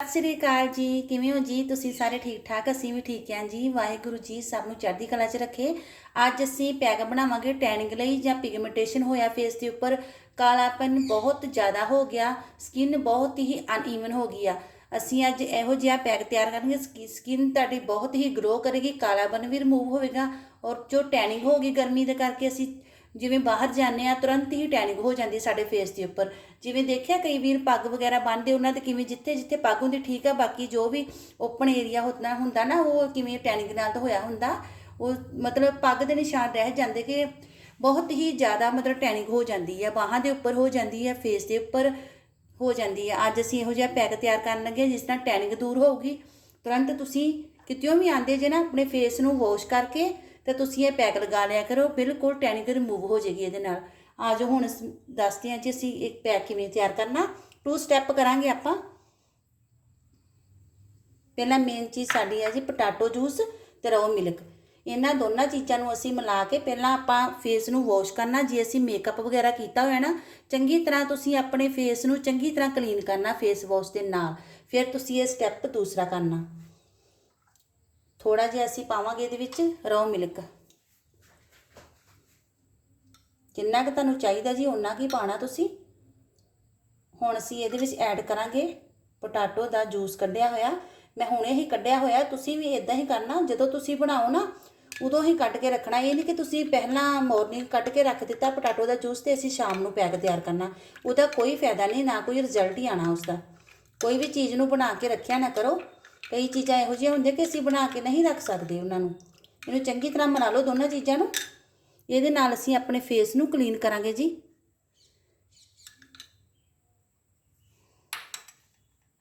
ਸਤਿ ਸ੍ਰੀ ਅਕਾਲ ਜੀ। ਕਿਵੇਂ ਹੋ ਜੀ? ਤੁਸੀਂ ਸਾਰੇ ਠੀਕ ਠਾਕ? ਅਸੀਂ ਵੀ ਠੀਕ ਹਾਂ ਜੀ। ਵਾਹਿਗੁਰੂ ਜੀ ਸਭ ਨੂੰ ਚੜ੍ਹਦੀ ਕਲਾ 'ਚ ਰੱਖੇ। ਅੱਜ ਅਸੀਂ ਪੈਗ ਬਣਾਵਾਂਗੇ ਟੈਨਿੰਗ ਲਈ ਜਾਂ ਪਿਗਮੈਂਟੇਸ਼ਨ ਹੋਇਆ ਫੇਸ ਦੇ ਉੱਪਰ। ਕਾਲਾਪਨ ਬਹੁਤ ਜ਼ਿਆਦਾ ਹੋ ਗਿਆ। ਸਕਿਨ ਬਹੁਤ ਹੀ ਅਨਈਵਨ ਹੋ ਗਈ ਆ। ਅਸੀਂ ਅੱਜ ਇਹੋ ਜਿਹਾ ਪੈਗ ਤਿਆਰ ਕਰਾਂਗੇ। ਸਕਿਨ ਤੁਹਾਡੀ ਬਹੁਤ ਹੀ ਗਰੋ ਕਰੇਗੀ। ਕਾਲਾਪਨ ਵੀ ਰਿਮੂਵ ਹੋਵੇਗਾ। ਔਰ ਜੋ ਟੈਨਿੰਗ ਹੋਗੀ ਗਰਮੀ ਦੇ ਕਰਕੇ ਅਸੀਂ ਜਿਵੇਂ ਬਾਹਰ ਜਾਂਦੇ ਆ, ਤੁਰੰਤ ਹੀ ਟੈਨਿੰਗ ਹੋ ਜਾਂਦੀ ਸਾਡੇ ਫੇਸ ਦੇ ਉੱਪਰ। ਜਿਵੇਂ ਦੇਖਿਆ ਕਈ ਵੀਰ ਪੱਗ ਵਗੈਰਾ ਬੰਨਦੇ ਉਹਨਾਂ ਤੇ ਕਿਵੇਂ ਜਿੱਥੇ ਜਿੱਥੇ ਪੱਗ ਹੁੰਦੀ ਠੀਕ ਆ, ਬਾਕੀ ਜੋ ਵੀ ਓਪਨ ਏਰੀਆ ਹੁੰਦਾ ਹੁੰਦਾ ਨਾ, ਉਹ ਕਿਵੇਂ ਟੈਨਿੰਗ ਨਾਲ ਤਾਂ ਹੋਇਆ ਹੁੰਦਾ। ਉਹ ਮਤਲਬ ਪੱਗ ਦੇ ਨਿਸ਼ਾਨ ਰਹਿ ਜਾਂਦੇ ਕਿ ਬਹੁਤ ਹੀ ਜ਼ਿਆਦਾ ਮਤਲਬ ਟੈਨਿੰਗ ਹੋ ਜਾਂਦੀ ਹੈ ਬਾਹਾਂ ਦੇ ਉੱਪਰ ਹੋ ਜਾਂਦੀ ਹੈ ਫੇਸ ਦੇ ਉੱਪਰ ਹੋ ਜਾਂਦੀ ਹੈ ਅੱਜ ਅਸੀਂ ਇਹੋ ਜਿਹਾ ਪੈਕ ਤਿਆਰ ਕਰਨ ਲੱਗੇ ਜਿਸ ਨਾਲ ਟੈਨਿੰਗ ਦੂਰ ਹੋਊਗੀ। ਤੁਰੰਤ ਤੁਸੀਂ ਕਿਤਿਓਂ ਵੀ ਆਂਦੇ ਜੇ ਨਾ, ਆਪਣੇ ਫੇਸ ਨੂੰ ਵਾਸ਼ ਕਰਕੇ ਤੇ ਤੁਸੀਂ ਇਹ ਪੈਕ ਲਗਾ ਲਿਆ ਕਰੋ, ਬਿਲਕੁਲ ਟੈਨਿੰਗ ਰਿਮੂਵ ਹੋ ਜਾਏਗੀ ਇਹਦੇ ਨਾਲ। ਆ ਜਾਓ ਹੁਣ ਦੱਸਦੇ ਹਾਂ ਜੀ ਅਸੀਂ ਇੱਕ ਪੈਕ ਕਿਵੇਂ ਤਿਆਰ ਕਰਨਾ ਟੂ ਸਟੈਪ ਕਰਾਂਗੇ ਆਪਾਂ। ਪਹਿਲਾਂ ਮੇਨ ਚੀਜ਼ ਸਾਡੀ ਹੈ ਜੀ ਪੋਟਾਟੋ ਜੂਸ ਤੇ ਰੋ ਮਿਲਕ ਇਹਨਾਂ ਦੋਨਾਂ ਚੀਜ਼ਾਂ ਨੂੰ ਅਸੀਂ ਮਿਲਾ ਕੇ ਪਹਿਲਾਂ ਆਪਾਂ ਫੇਸ ਨੂੰ ਵਾਸ਼ ਕਰਨਾ, ਜੇ ਅਸੀਂ ਮੇਕਅਪ ਵਗੈਰਾ ਕੀਤਾ ਹੋਇਆ ਨਾ, ਚੰਗੀ ਤਰ੍ਹਾਂ ਤੁਸੀਂ ਆਪਣੇ ਫੇਸ ਨੂੰ ਚੰਗੀ ਤਰ੍ਹਾਂ ਕਲੀਨ ਕਰਨਾ ਫੇਸ ਵਾਸ਼ ਦੇ ਨਾਲ। ਫਿਰ ਤੁਸੀਂ ਇਹ ਸਟੈਪ ਦੂਸਰਾ ਕਰਨਾ। ਥੋੜਾ ਜਿਹਾ ਅਸੀਂ ਪਾਵਾਂਗੇ ਇਹਦੇ ਵਿੱਚ ਰੋ ਮਿਲਕ ਜਿੰਨਾ ਕਿ ਤੁਹਾਨੂੰ ਚਾਹੀਦਾ ਜੀ, ਓਨਾ ਕੀ ਪਾਣਾ ਤੁਸੀਂ। ਹੁਣ ਅਸੀਂ ਇਹਦੇ ਵਿੱਚ ਐਡ ਕਰਾਂਗੇ ਪੋਟਾਟੋ ਦਾ ਜੂਸ ਕੱਢਿਆ ਹੋਇਆ। ਮੈਂ ਹੁਣੇ ਹੀ ਕੱਢਿਆ ਹੋਇਆ, ਤੁਸੀਂ ਵੀ ਇਦਾਂ ਹੀ ਕਰਨਾ। ਜਦੋਂ ਤੁਸੀਂ ਬਣਾਓ ਨਾ, ਉਦੋਂ ਹੀ ਕੱਢ ਕੇ ਰੱਖਣਾ। ਇਹ ਨਹੀਂ ਕਿ ਤੁਸੀਂ ਪਹਿਲਾਂ ਮਾਰਨਿੰਗ ਕੱਢ ਕੇ ਰੱਖ ਦਿੱਤਾ ਪੋਟਾਟੋ ਦਾ ਜੂਸ ਤੇ ਅਸੀਂ ਸ਼ਾਮ ਨੂੰ ਪੈਕ ਤਿਆਰ ਕਰਨਾ। ਉਹਦਾ ਕੋਈ ਫਾਇਦਾ ਨਹੀਂ, ਨਾ ਕੋਈ ਰਿਜ਼ਲਟ ਹੀ ਆਣਾ ਉਸ ਦਾ ਕੋਈ ਵੀ ਚੀਜ਼ ਨੂੰ ਬਣਾ ਕੇ ਰੱਖਿਆ ਨਾ ਕਰੋ। ਕਈ ਚੀਜ਼ਾਂ ਇਹੋ ਜਿਹੀਆਂ ਹੁੰਦੀਆਂ ਕਿ ਅਸੀਂ ਬਣਾ ਕੇ ਨਹੀਂ ਰੱਖ ਸਕਦੇ ਉਹਨਾਂ ਨੂੰ। ਇਹਨੂੰ ਚੰਗੀ ਤਰ੍ਹਾਂ ਬਣਾ ਲਓ ਦੋਨਾਂ ਚੀਜ਼ਾਂ ਨੂੰ। ਇਹਦੇ ਨਾਲ ਅਸੀਂ ਆਪਣੇ ਫੇਸ ਨੂੰ ਕਲੀਨ ਕਰਾਂਗੇ ਜੀ।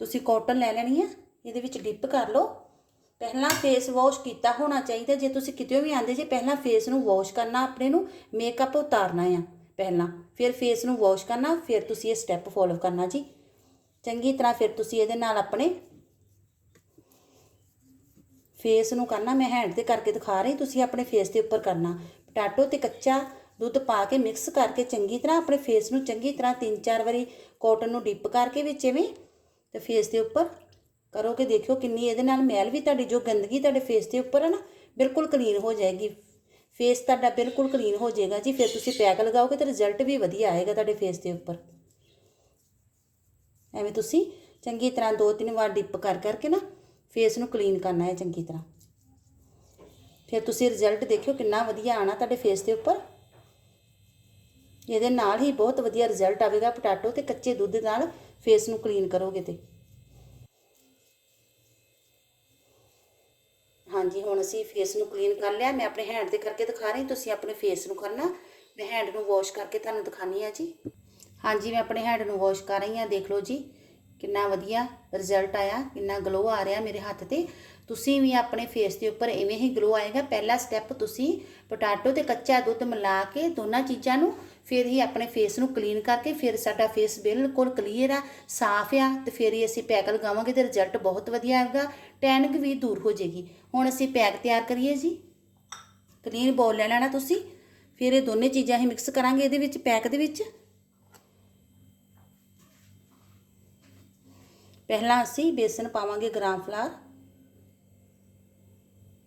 ਤੁਸੀਂ ਕਾਟਨ ਲੈ ਲੈਣੀ ਆ, ਇਹਦੇ ਵਿੱਚ ਡਿਪ ਕਰ ਲਓ। ਪਹਿਲਾਂ ਫੇਸ ਵਾਸ਼ ਕੀਤਾ ਹੋਣਾ ਚਾਹੀਦਾ, ਜੇ ਤੁਸੀਂ ਕਿਤੇ ਵੀ ਆਂਦੇ ਜੇ, ਪਹਿਲਾਂ ਫੇਸ ਨੂੰ ਵਾਸ਼ ਕਰਨਾ, ਆਪਣੇ ਨੂੰ ਮੇਕਅਪ ਉਤਾਰਨਾ ਆ ਪਹਿਲਾਂ। ਫਿਰ ਫੇਸ ਨੂੰ ਵਾਸ਼ ਕਰਨਾ, ਫਿਰ ਤੁਸੀਂ ਇਹ ਸਟੈਪ ਫੋਲੋ ਕਰਨਾ ਜੀ। ਚੰਗੀ ਤਰ੍ਹਾਂ ਫਿਰ ਤੁਸੀਂ ਇਹਦੇ ਨਾਲ ਆਪਣੇ ਫੇਸ ਨੂੰ ਕਰਨਾ, ਮੈਂ ਹੈਂਡ ਤੇ ਕਰਕੇ ਦਿਖਾ ਰਹੀ, ਤੁਸੀਂ ਆਪਣੇ ਫੇਸ ਦੇ ਉੱਪਰ ਕਰਨਾ। ਪਟਾਟੋ ਤੇ ਕੱਚਾ ਦੁੱਧ ਪਾ ਕੇ ਮਿਕਸ ਕਰਕੇ ਚੰਗੀ ਤਰ੍ਹਾਂ ਆਪਣੇ ਫੇਸ ਨੂੰ ਚੰਗੀ ਤਰ੍ਹਾਂ ਤਿੰਨ ਚਾਰ ਵਾਰੀ ਕਾਟਨ ਨੂੰ ਡਿਪ ਕਰਕੇ ਵਿੱਚ ਐਵੇਂ ਤੇ ਫੇਸ ਦੇ ਉੱਪਰ ਕਰੋਗੇ ਦੇਖਿਓ ਕਿੰਨੀ ਇਹਦੇ ਨਾਲ ਮੈਲ ਵੀ ਤੁਹਾਡੀ, ਜੋ ਗੰਦਗੀ ਤੁਹਾਡੇ ਫੇਸ ਦੇ ਉੱਪਰ ਹੈ ਨਾ, ਬਿਲਕੁਲ ਕਲੀਨ ਹੋ ਜਾਏਗੀ। ਫੇਸ ਤੁਹਾਡਾ ਬਿਲਕੁਲ ਕਲੀਨ ਹੋ ਜਾਏਗਾ ਜੀ, ਫਿਰ ਤੁਸੀਂ ਪੈਕ ਲਗਾਓਗੇ ਤਾਂ ਰਿਜ਼ਲਟ ਵੀ ਵਧੀਆ ਆਏਗਾ ਤੁਹਾਡੇ ਫੇਸ ਦੇ ਉੱਪਰ। ਐਵੇਂ ਤੁਸੀਂ ਚੰਗੀ ਤਰ੍ਹਾਂ ਦੋ ਤਿੰਨ ਵਾਰ ਡਿਪ ਕਰ ਕਰਕੇ ਨਾ ਫੇਸ ਨੂੰ ਕਲੀਨ ਕਰਨਾ ਹੈ ਚੰਗੀ ਤਰ੍ਹਾਂ। ਫਿਰ ਤੁਸੀਂ ਰਿਜ਼ਲਟ ਦੇਖਿਓ ਕਿੰਨਾ ਵਧੀਆ ਆਣਾ ਤੁਹਾਡੇ ਫੇਸ ਦੇ ਉੱਪਰ। ਇਹਦੇ ਨਾਲ ਹੀ ਬਹੁਤ ਵਧੀਆ ਰਿਜ਼ਲਟ ਆਵੇਗਾ ਪੋਟਾਟੋ ਤੇ ਕੱਚੇ ਦੁੱਧ ਨਾਲ ਫੇਸ ਨੂੰ ਕਲੀਨ ਕਰੋਗੇ ਤੇ। ਹਾਂਜੀ, ਹੁਣ ਅਸੀਂ ਫੇਸ ਨੂੰ ਕਲੀਨ ਕਰ ਲਿਆ। ਮੈਂ ਆਪਣੇ ਹੈਂਡ ਤੇ ਕਰਕੇ ਦਿਖਾ ਰਹੀ ਤੁਸੀਂ ਆਪਣੇ ਫੇਸ ਨੂੰ ਕਰਨਾ। ਮੈਂ ਹੈਂਡ ਨੂੰ ਵਾਸ਼ ਕਰਕੇ ਤੁਹਾਨੂੰ ਦਿਖਾਣੀ ਆ ਜੀ। ਹਾਂਜੀ, ਮੈਂ ਆਪਣੇ ਹੈਂਡ ਨੂੰ ਵਾਸ਼ ਕਰ ਰਹੀ ਆ ਦੇਖ ਲਓ ਜੀ। ਕਿੰਨਾ ਵਧੀਆ ਰਿਜ਼ਲਟ ਆਇਆ, ਕਿੰਨਾ ਗਲੋ ਆ ਰਿਹਾ ਮੇਰੇ ਹੱਥ ਤੇ। ਤੁਸੀਂ ਵੀ ਆਪਣੇ ਫੇਸ ਦੇ ਉੱਪਰ ਐਵੇਂ ਹੀ ਗਲੋ ਆਏਗਾ। ਪਹਿਲਾ ਸਟੈਪ ਤੁਸੀਂ ਪੋਟਾਟੋ ਤੇ ਕੱਚਾ ਦੁੱਧ ਮਿਲਾ ਕੇ ਦੋਨਾਂ ਚੀਜ਼ਾਂ ਨੂੰ ਫਿਰ ਹੀ ਆਪਣੇ ਫੇਸ ਨੂੰ ਕਲੀਨ ਕਰਕੇ ਫਿਰ ਸਾਡਾ ਫੇਸ ਬਿਲਕੁਲ ਕਲੀਅਰ ਆ, ਸਾਫ਼ ਆ ਤੇ ਫਿਰ ਹੀ ਅਸੀਂ ਪੈਕ ਲਗਾਵਾਂਗੇ ਤੇ ਰਿਜ਼ਲਟ ਬਹੁਤ ਵਧੀਆ ਆਏਗਾ। ਟੈਨਿੰਗ ਵੀ ਦੂਰ ਹੋ ਜਾਏਗੀ। ਹੁਣ ਅਸੀਂ ਪੈਕ ਤਿਆਰ ਕਰੀਏ ਜੀ। ਕਲੀਨ ਬੋਲ ਲੈ ਲੈਣਾ ਤੁਸੀਂ। ਫਿਰ ਇਹ ਦੋਨੇ ਚੀਜ਼ਾਂ ਹੀ ਮਿਕਸ ਕਰਾਂਗੇ ਇਹਦੇ ਵਿੱਚ ਪੈਕ ਦੇ ਵਿੱਚ। ਪਹਿਲਾਂ ਅਸੀਂ ਬੇਸਨ ਪਾਵਾਂਗੇ ਗ੍ਰਾਮ ਫਲਾਰ।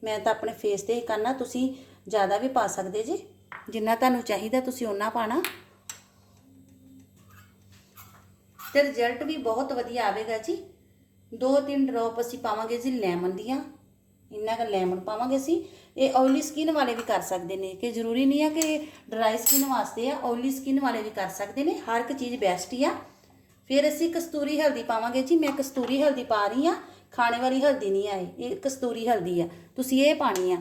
ਮੈਂ ਤਾਂ ਆਪਣੇ ਫੇਸ ਤੇ ਹੀ ਕਰਨਾ, ਤੁਸੀਂ ਜ਼ਿਆਦਾ ਵੀ ਪਾ ਸਕਦੇ ਜੀ। ਜਿੰਨਾ ਤੁਹਾਨੂੰ ਚਾਹੀਦਾ ਤੁਸੀਂ ਓਨਾ ਪਾਣਾ। ਤੇ ਰਿਜ਼ਲਟ ਵੀ ਬਹੁਤ ਵਧੀਆ ਆਵੇਗਾ ਜੀ। ਦੋ ਤਿੰਨ ਡ੍ਰੌਪ ਅਸੀਂ ਪਾਵਾਂਗੇ ਜੀ ਲੈਮਨ ਦੀਆਂ। ਇੰਨਾ ਕੁ ਲੈਮਨ ਪਾਵਾਂਗੇ ਅਸੀਂ। ਇਹ ਆਇਲੀ ਸਕਿਨ ਵਾਲੇ ਵੀ ਕਰ ਸਕਦੇ ਨੇ। ਕਿ ਜ਼ਰੂਰੀ ਨਹੀਂ ਆ ਕਿ ਡਰਾਈ ਸਕਿਨ ਵਾਸਤੇ ਆ ਆਇਲੀ ਸਕਿਨ ਵਾਲੇ ਵੀ ਕਰ ਸਕਦੇ ਨੇ। ਹਰ ਇੱਕ ਚੀਜ਼ ਬੈਸਟ ਹੀ ਆ। ਫਿਰ ਅਸੀਂ ਕਸਤੂਰੀ ਹਲਦੀ ਪਾਵਾਂਗੇ। ਜੀ, ਮੈਂ ਕਸਤੂਰੀ ਹਲਦੀ ਪਾ ਰਹੀ ਆ ਖਾਣੇ ਵਾਲੀ ਹਲਦੀ ਨਹੀਂ ਆਏ ਇਹ ਕਸਤੂਰੀ ਹਲਦੀ ਆ। ਤੁਸੀਂ ਇਹ ਪਾਣੀ ਆ।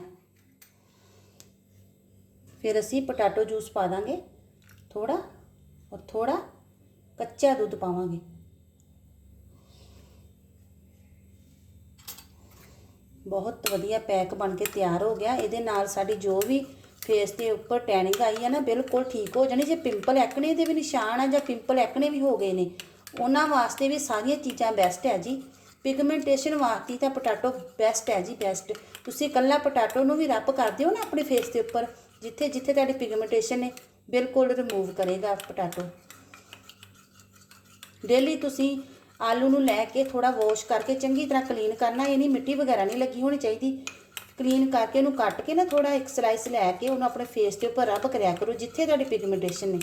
ਫਿਰ ਅਸੀਂ ਪੋਟਾਟੋ ਜੂਸ ਪਾ ਦਾਂਗੇ। ਥੋੜਾ ਔਰ ਥੋੜਾ ਕੱਚਾ ਦੁੱਧ ਪਾਵਾਂਗੇ। ਬਹੁਤ ਵਧੀਆ ਪੈਕ ਬਣ ਕੇ ਤਿਆਰ ਹੋ ਗਿਆ। ਇਹਦੇ ਨਾਲ ਸਾਡੀ ਜੋ ਵੀ ਫੇਸ ਦੇ ਉੱਪਰ ਟੈਨਿੰਗ ਆਈ ਹੈ ਨਾ, ਬਿਲਕੁਲ ਠੀਕ ਹੋ ਜਾਣੀ। ਜੇ ਪਿੰਪਲ ਐਕਨੇ ਦੇ ਵੀ ਨਿਸ਼ਾਨ ਆ ਜਾਂ ਪਿੰਪਲ ਐਕਨੇ ਵੀ ਹੋ ਗਏ ਨੇ ਉਹਨਾਂ ਵਾਸਤੇ ਵੀ ਸਾਰੀਆਂ ਚੀਜ਼ਾਂ ਬੈਸਟ ਹੈ ਜੀ। ਪਿਗਮੈਂਟੇਸ਼ਨ ਵਾਸਤੇ ਤਾਂ ਪੋਟਾਟੋ ਬੈਸਟ ਹੈ ਜੀ ਬੈਸਟ ਤੁਸੀਂ ਕੱਲਾ ਪੋਟਾਟੋ ਨੂੰ ਵੀ ਰੱਬ ਕਰ ਦਿਓ ਨਾ ਆਪਣੇ ਫੇਸ ਦੇ ਉੱਪਰ, ਜਿੱਥੇ ਜਿੱਥੇ ਤੁਹਾਡੀ ਪਿਗਮੈਂਟੇਸ਼ਨ ਨੇ ਬਿਲਕੁਲ ਰਿਮੂਵ ਕਰੇਗਾ ਪੋਟਾਟੋ ਡੇਲੀ ਤੁਸੀਂ ਆਲੂ ਨੂੰ ਲੈ ਕੇ ਥੋੜਾ ਵਾਸ਼ ਕਰਕੇ ਚੰਗੀ ਤਰ੍ਹਾਂ ਕਲੀਨ ਕਰਨਾ, ਇਹ ਨਹੀਂ ਮਿੱਟੀ ਵਗੈਰਾ ਨਹੀਂ ਲੱਗੀ ਹੋਣੀ ਚਾਹੀਦੀ। ਕਲੀਨ ਕਰਕੇ ਉਹਨੂੰ ਕੱਟ ਕੇ ਨਾ ਥੋੜਾ ਇੱਕ ਸਲਾਈਸ ਲੈ ਕੇ ਉਹਨੂੰ ਆਪਣੇ ਫੇਸ ਦੇ ਉੱਪਰ ਰੱਬ ਕਰਿਆ ਕਰੋ, ਜਿੱਥੇ ਤੁਹਾਡੀ ਪਿਗਮੈਂਟੇਸ਼ਨ ਨੇ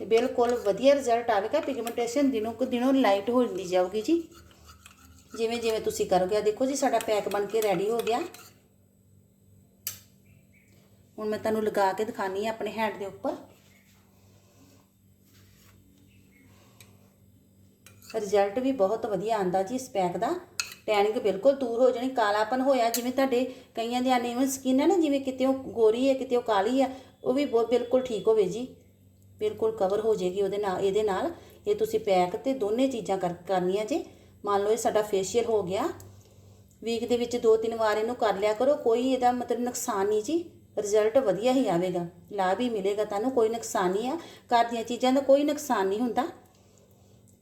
ਤੇ ਬਿਲਕੁਲ ਵਧੀਆ ਰਿਜ਼ਲਟ ਆਵੇਗਾ ਪਿਗਮੈਂਟੇਸ਼ਨ ਦਿਨੋਂ ਕੁ ਦਿਨੋਂ ਲਾਈਟ ਹੋ ਜਾਂਦੀ ਜਾਊਗੀ ਜੀ। ਜਿਵੇਂ ਜਿਵੇਂ ਤੁਸੀਂ ਕਰੋਗੇ ਆ ਦੇਖੋ ਜੀ, ਸਾਡਾ ਪੈਕ ਬਣ ਕੇ ਰੈਡੀ ਹੋ ਗਿਆ। ਹੁਣ ਮੈਂ ਤੁਹਾਨੂੰ ਲਗਾ ਕੇ ਦਿਖਾਨੀ ਆ ਆਪਣੇ ਹੈਂਡ ਦੇ ਉੱਪਰ। ਰਿਜ਼ਲਟ ਵੀ ਬਹੁਤ ਵਧੀਆ ਆਂਦਾ ਜੀ ਇਸ ਪੈਕ ਦਾ। ਟੈਨਿੰਗ ਬਿਲਕੁਲ ਦੂਰ ਹੋ ਜਾਣੀ, ਕਾਲਾਪਨ ਹੋਇਆ, ਜਿਵੇਂ ਤੁਹਾਡੇ ਕਈਆਂ ਦੇ ਅਨਈਵਨ ਸਕਿਨ ਹੈ ਨਾ, ਜਿਵੇਂ ਕਿਤੇ ਉਹ ਗੋਰੀ ਹੈ, ਕਿਤੇ ਉਹ ਕਾਲੀ ਹੈ, ਉਹ ਵੀ ਬਹੁਤ ਬਿਲਕੁਲ ਠੀਕ ਹੋਵੇ ਜੀ। ਬਿਲਕੁਲ ਕਵਰ ਹੋ ਜਾਏਗੀ ਉਹਦੇ ਨਾਲ, ਇਹਦੇ ਨਾਲ। ਇਹ ਤੁਸੀਂ ਪੈਕ ਤੇ ਦੋਨੇ ਚੀਜ਼ਾਂ ਕਰ, ਕਰਨੀਆਂ ਜੇ। ਮੰਨ ਲਓ ਇਹ ਸਾਡਾ ਫੇਸ਼ੀਅਲ ਹੋ ਗਿਆ। ਵੀਕ ਦੇ ਵਿੱਚ ਦੋ ਤਿੰਨ ਵਾਰ ਇਹਨੂੰ ਕਰ ਲਿਆ ਕਰੋ, ਕੋਈ ਇਹਦਾ ਮਤਲਬ ਨੁਕਸਾਨ ਨਹੀਂ ਜੀ। ਰਿਜ਼ਲਟ ਵਧੀਆ ਹੀ ਆਵੇਗਾ। ਲਾਭ ਹੀ ਮਿਲੇਗਾ ਤੁਹਾਨੂੰ, ਕੋਈ ਨੁਕਸਾਨ ਨਹੀਂ ਆ। ਘਰ ਦੀਆਂ ਚੀਜ਼ਾਂ ਦਾ ਕੋਈ ਨੁਕਸਾਨ ਨਹੀਂ ਹੁੰਦਾ।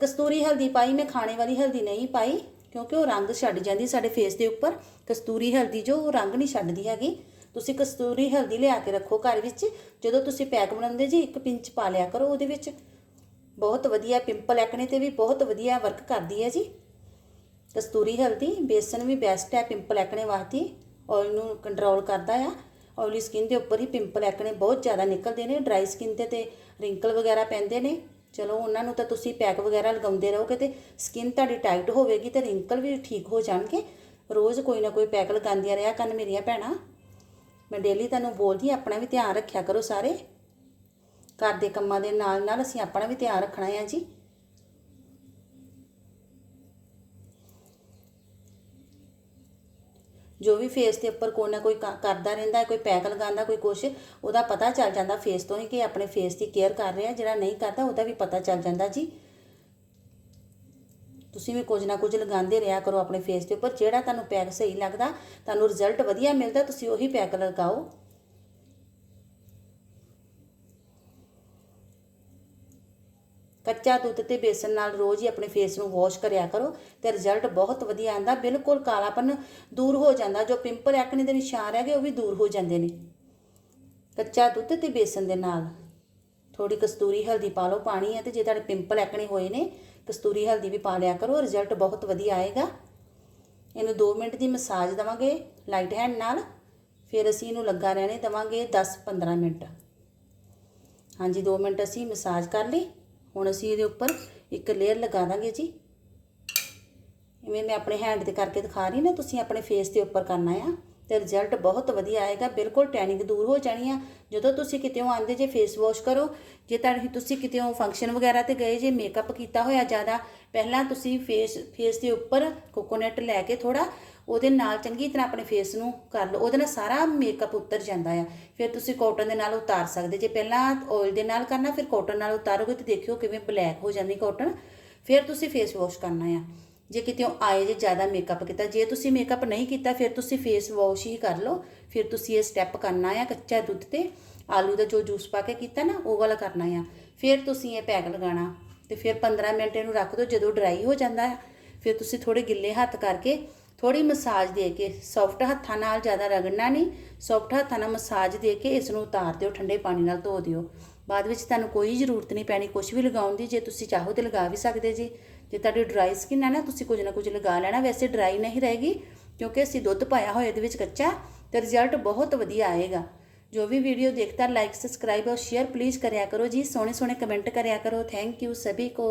ਕਸਤੂਰੀ ਹਲਦੀ ਪਾਈ, ਮੈਂ ਖਾਣੇ ਵਾਲੀ ਹਲਦੀ ਨਹੀਂ ਪਾਈ, ਕਿਉਂਕਿ ਉਹ ਰੰਗ ਛੱਡ ਜਾਂਦੀ ਸਾਡੇ ਫੇਸ ਦੇ ਉੱਪਰ। ਕਸਤੂਰੀ ਹਲਦੀ ਜੋ, ਉਹ ਰੰਗ ਨਹੀਂ ਛੱਡਦੀ ਹੈਗੀ। ਤੁਸੀਂ ਕਸਤੂਰੀ ਹਲਦੀ ਲਿਆ ਕੇ ਰੱਖੋ ਘਰ ਵਿੱਚ, ਜਦੋਂ ਤੁਸੀਂ ਪੈਕ ਬਣਾਉਂਦੇ ਜੀ, ਇੱਕ ਪਿੰਚ ਪਾ ਲਿਆ ਕਰੋ ਉਹਦੇ ਵਿੱਚ। ਬਹੁਤ ਵਧੀਆ ਪਿੰਪਲ ਐਕਣੇ ਤੇ ਵੀ ਬਹੁਤ ਵਧੀਆ ਵਰਕ ਕਰਦੀ ਹੈ ਜੀ। ਕਸਤੂਰੀ ਹਲਦੀ, ਬੇਸਨ ਵੀ ਬੈਸਟ ਹੈ ਪਿੰਪਲ ਐਕਣੇ ਵਾਸਤੇ ਆਇਲ ਨੂੰ ਕੰਟਰੋਲ ਕਰਦਾ ਆ। ਆਇਲੀ ਸਕਿਨ ਦੇ ਉੱਪਰ ਹੀ ਪਿੰਪਲ ਐਕਣੇ ਬਹੁਤ ਜ਼ਿਆਦਾ ਨਿਕਲਦੇ ਨੇ ਡਰਾਈ ਸਕਿਨ ਤੇ ਤੇ ਰਿੰਕਲ ਵਗੈਰਾ ਪੈਂਦੇ ਨੇ। ਚਲੋ ਉਹਨਾਂ ਨੂੰ ਤਾਂ ਤੁਸੀਂ ਪੈਕ ਵਗੈਰਾ ਲਗਾਉਂਦੇ ਰਹੋਗੇ ਤੇ ਸਕਿਨ ਤੁਹਾਡੀ ਟਾਈਟ ਹੋਵੇਗੀ ਤੇ ਰਿੰਕਲ ਵੀ ਠੀਕ ਹੋ ਜਾਣਗੇ। ਰੋਜ਼ ਕੋਈ ਨਾ ਕੋਈ ਪੈਕ ਲਗਾਉਂਦੀਆਂ ਰਿਹਾ ਕਰਨ ਮੇਰੀਆਂ ਭੈਣਾਂ। ਮੈਂ ਡੇਲੀ ਤੁਹਾਨੂੰ ਬੋਲਦੀ ਆਪਣਾ ਵੀ ਧਿਆਨ ਰੱਖਿਆ ਕਰੋ ਸਾਰੇ। ਘਰ ਦੇ ਕੰਮਾਂ ਦੇ ਨਾਲ ਨਾਲ ਅਸੀਂ ਆਪਣਾ ਵੀ ਧਿਆਨ ਰੱਖਣਾ ਹੈ ਜੀ। ਜੋ ਵੀ ਫੇਸ ਦੇ ਉੱਪਰ ਕੋਈ ਨਾ ਕੋਈ ਕਰਦਾ ਰਹਿੰਦਾ, ਕੋਈ ਪੈਕ ਲਗਾਉਂਦਾ ਕੋਈ ਕੁਛ, ਉਹਦਾ ਪਤਾ ਚੱਲ ਜਾਂਦਾ ਫੇਸ ਤੋਂ ਹੀ ਕਿ ਆਪਣੇ ਫੇਸ ਦੀ ਕੇਅਰ ਕਰ ਰਿਹਾ, ਜਿਹੜਾ ਨਹੀਂ ਕਰਦਾ, ਉਹਦਾ ਵੀ ਪਤਾ ਚੱਲ ਜਾਂਦਾ ਜੀ। ਤੁਸੀਂ ਵੀ ਕੁਝ ਨਾ ਕੁਝ ਲਗਾਉਂਦੇ ਰਿਹਾ ਕਰੋ ਆਪਣੇ ਫੇਸ ਦੇ ਉੱਪਰ, ਜਿਹੜਾ ਤੁਹਾਨੂੰ ਪੈਕ ਸਹੀ ਲੱਗਦਾ, ਤੁਹਾਨੂੰ ਰਿਜ਼ਲਟ ਵਧੀਆ ਮਿਲਦਾ, ਤੁਸੀਂ ਉਹੀ ਪੈਕ ਲਗਾਓ। ਕੱਚਾ ਦੁੱਧ ਤੇ ਬੇਸਨ ਨਾਲ ਰੋਜ਼ ਹੀ ਆਪਣੇ ਫੇਸ ਨੂੰ ਵਾਸ਼ ਕਰਿਆ ਕਰੋ ਤੇ ਰਿਜ਼ਲਟ ਬਹੁਤ ਵਧੀਆ ਆਂਦਾ ਬਿਲਕੁਲ ਕਾਲਾਪਨ ਦੂਰ ਹੋ ਜਾਂਦਾ, ਜੋ ਪਿੰਪਲ ਐਕਨੇ ਦੇ ਨਿਸ਼ਾਨ ਹੈਗੇ ਉਹ ਵੀ ਦੂਰ ਹੋ ਜਾਂਦੇ ਨੇ। ਕੱਚਾ ਦੁੱਧ ਤੇ ਬੇਸਨ ਦੇ ਨਾਲ। ਥੋੜੀ ਕਸਤੂਰੀ ਹਲਦੀ ਪਾ ਲਓ, ਪਾਣੀ ਹੈ ਤੇ ਜੇ ਤੁਹਾਡੇ ਪਿੰਪਲ ਐਕਨੇ ਹੋਏ ਨੇ ਕਸਤੂਰੀ ਹਲਦੀ ਵੀ ਪਾ ਲਿਆ ਕਰੋ ਰਿਜ਼ਲਟ ਬਹੁਤ ਵਧੀਆ ਆਏਗਾ। ਇਹਨੂੰ 2 ਮਿੰਟ ਦੀ ਮਸਾਜ ਦਵਾਂਗੇ ਲਾਈਟ ਹੈਂਡ ਨਾਲ, ਫਿਰ ਅਸੀਂ ਇਹਨੂੰ ਲੱਗਾ ਰਹਿਣੇ ਦਵਾਂਗੇ 10-15 ਮਿੰਟ। ਹਾਂਜੀ 2 ਮਿੰਟ ਅਸੀਂ ਮਸਾਜ ਕਰ ਲਈ। ਹੁਣ ਅਸੀਂ ਇਹਦੇ ਉੱਪਰ ਇੱਕ ਲੇਅਰ ਲਗਾ ਦਾਂਗੇ ਜੀ। ਇਵੇਂ ਮੈਂ ਆਪਣੇ ਹੈਂਡ ਤੇ ਕਰਕੇ ਦਿਖਾ ਰਹੀ ਨਾ ਤੁਸੀਂ ਆਪਣੇ ਫੇਸ ਦੇ ਉੱਪਰ ਕਰਨਾ ਆ। ਤੇ ਰਿਜ਼ਲਟ ਬਹੁਤ ਵਧੀਆ ਆਏਗਾ। ਬਿਲਕੁਲ ਟੈਨਿੰਗ ਦੂਰ ਹੋ ਜਾਣੀ ਆ। ਜਦੋਂ ਤੁਸੀਂ ਕਿਤੇੋਂ ਆਂਦੇ ਜੇ ਫੇਸ ਵਾਸ਼ ਕਰੋ। ਜੇ ਤੁਹਾਡੀ ਤੁਸੀਂ ਕਿਤੇੋਂ ਫੰਕਸ਼ਨ ਵਗੈਰਾ ਤੇ ਗਏ ਜੇ ਮੇਕਅਪ ਕੀਤਾ ਹੋਇਆ ਜ਼ਿਆਦਾ, ਪਹਿਲਾਂ ਤੁਸੀਂ ਫੇਸ ਫੇਸ ਦੇ ਉੱਪਰ ਕੋਕੋਨਟ ਲੈ ਕੇ ਥੋੜਾ ਉਹਦੇ ਨਾਲ ਚੰਗੀ ਤਰ੍ਹਾਂ ਆਪਣੇ ਫੇਸ ਨੂੰ ਕਰ ਲਓ। ਉਹਦੇ ਨਾਲ ਸਾਰਾ ਮੇਕਅਪ ਉਤਰ ਜਾਂਦਾ ਆ। ਫਿਰ ਤੁਸੀਂ ਕਾਟਨ ਦੇ ਨਾਲ ਉਤਾਰ ਸਕਦੇ ਜੇ। ਪਹਿਲਾਂ ਆਇਲ ਦੇ ਨਾਲ ਕਰਨਾ, ਫਿਰ ਕਾਟਨ ਨਾਲ ਉਤਾਰੋਗੇ ਤੇ ਦੇਖਿਓ ਕਿਵੇਂ ਬਲੈਕ ਹੋ ਜਾਂਦੀ ਕਾਟਨ ਫਿਰ ਤੁਸੀਂ ਫੇਸ ਵਾਸ਼ ਕਰਨਾ ਆ। ਜੇ ਕਿਤੇ ਆਏ ਜੇ ਜ਼ਿਆਦਾ ਮੇਕਅਪ ਕੀਤਾ, ਜੇ ਤੁਸੀਂ ਮੇਕਅਪ ਨਹੀਂ ਕੀਤਾ, ਫਿਰ ਤੁਸੀਂ ਫੇਸ ਵਾਸ਼ ਹੀ ਕਰ ਲਓ। ਫਿਰ ਤੁਸੀਂ ਇਹ ਸਟੈਪ ਕਰਨਾ ਆ ਕੱਚਾ ਦੁੱਧ ਤੇ। ਆਲੂ ਦਾ ਜੋ ਜੂਸ ਪਾ ਕੇ ਕੀਤਾ ਨਾ, ਉਹ ਵਾਲਾ ਕਰਨਾ ਆ। ਫਿਰ ਤੁਸੀਂ ਇਹ ਪੈਕ ਲਗਾਉਣਾ। ਤੇ ਫਿਰ 15 ਮਿੰਟ ਇਹਨੂੰ ਰੱਖ ਦਿਓ, ਜਦੋਂ ਡਰਾਈ ਹੋ ਜਾਂਦਾ ਆ। ਫਿਰ ਤੁਸੀਂ ਥੋੜੇ ਗਿੱਲੇ ਹੱਥ ਕਰਕੇ ਥੋੜੀ ਮਸਾਜ ਦੇ ਕੇ ਸੌਫਟ ਹੱਥਾਂ ਨਾਲ ਜ਼ਿਆਦਾ ਰਗੜਨਾ ਨਹੀਂ ਸੌਫਟ ਹੱਥਾਂ ਨਾਲ ਮਸਾਜ ਦੇ ਕੇ ਇਸ ਨੂੰ ਉਤਾਰ ਦਿਓ, ਠੰਡੇ ਪਾਣੀ ਨਾਲ ਧੋ ਦਿਓ। ਬਾਅਦ ਵਿੱਚ ਤੁਹਾਨੂੰ ਕੋਈ ਜ਼ਰੂਰਤ ਨਹੀਂ ਪੈਣੀ ਕੁਝ ਵੀ ਲਗਾਉਣ ਦੀ, ਜੇ ਤੁਸੀਂ ਚਾਹੋ ਤੇ ਲਗਾ ਵੀ ਸਕਦੇ ਜੀ। ਜੇ ਤੁਹਾਡੀ ਡਰਾਈ ਸਕਿਨ ਹੈ ਨਾ, ਤੁਸੀਂ ਕੁਝ ਨਾ ਕੁਝ ਲਗਾ ਲੈਣਾ। ਵੈਸੇ ਡਰਾਈ ਨਹੀਂ ਰਹੇਗੀ, ਕਿਉਂਕਿ ਅਸੀਂ ਦੁੱਧ ਪਾਇਆ ਹੋਇਆ ਇਹਦੇ ਵਿੱਚ ਕੱਚਾ, ਤੇ ਰਿਜ਼ਲਟ ਬਹੁਤ ਵਧੀਆ ਆਏਗਾ। ਜੋ ਵੀ ਵੀਡੀਓ ਦੇਖਤਾ ਲਾਈਕ ਸਬਸਕ੍ਰਾਈਬ ਔਰ ਸ਼ੇਅਰ ਪਲੀਜ਼ ਕਰਿਆ ਕਰੋ ਜੀ। ਸੋਹਣੇ ਸੋਹਣੇ ਕਮੈਂਟ ਕਰਿਆ ਕਰੋ। ਥੈਂਕ ਯੂ सभी ਕੋ।